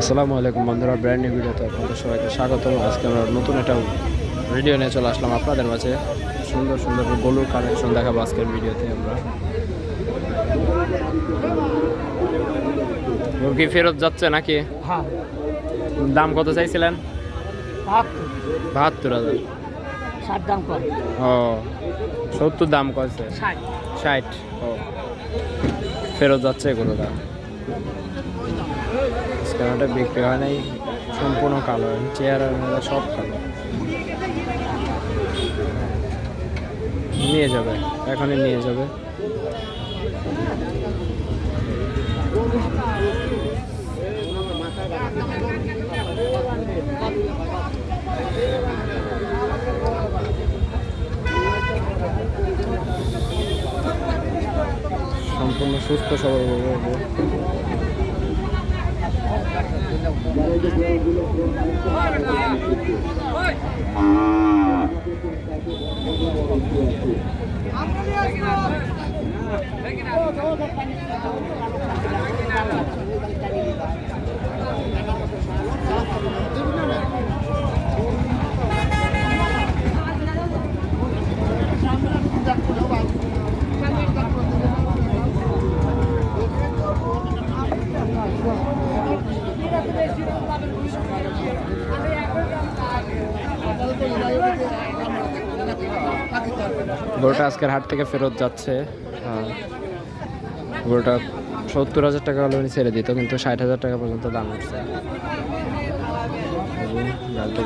আসসালামু আলাইকুম বন্ধুরা ব্র্যান্ড নিউ ভিডিওতে আপনাদের সবাইকে স্বাগতম। আজকে আমরা নতুন একটা ভিডিও নিয়ে চলে আসলাম আপনাদের মাঝে। সুন্দর সুন্দর গলুর কালেকশন দেখাবো আজকের ভিডিওতে আমরা। কি ফেরত যাচ্ছে নাকি? হ্যাঁ। দাম কত চাইছিলেন? বাহাত্তর। হাজার। দাম ও সত্তর দাম কয়েছে ষাট। ও। ফেরত যাচ্ছে গরুটা স্ক্যানারটা বিক্রি হয় নাই সম্পূর্ণ কালো চেয়ার আর সব কালো। নিয়ে যাবে, এখনই নিয়ে যাবে। সম্পূর্ণ সুস্থ সবল বলব গরুটা আজকের হাট থেকে ফেরত যাচ্ছে। হ্যাঁ। গরুটা সত্তর হাজার টাকা হলে উনি ছেড়ে দিত, কিন্তু ষাট হাজার টাকা পর্যন্ত দাম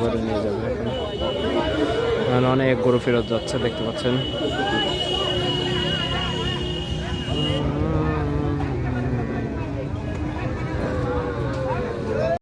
করে নিয়ে যাবে। অনেক গরু ফেরত যাচ্ছে, দেখতে পাচ্ছেন।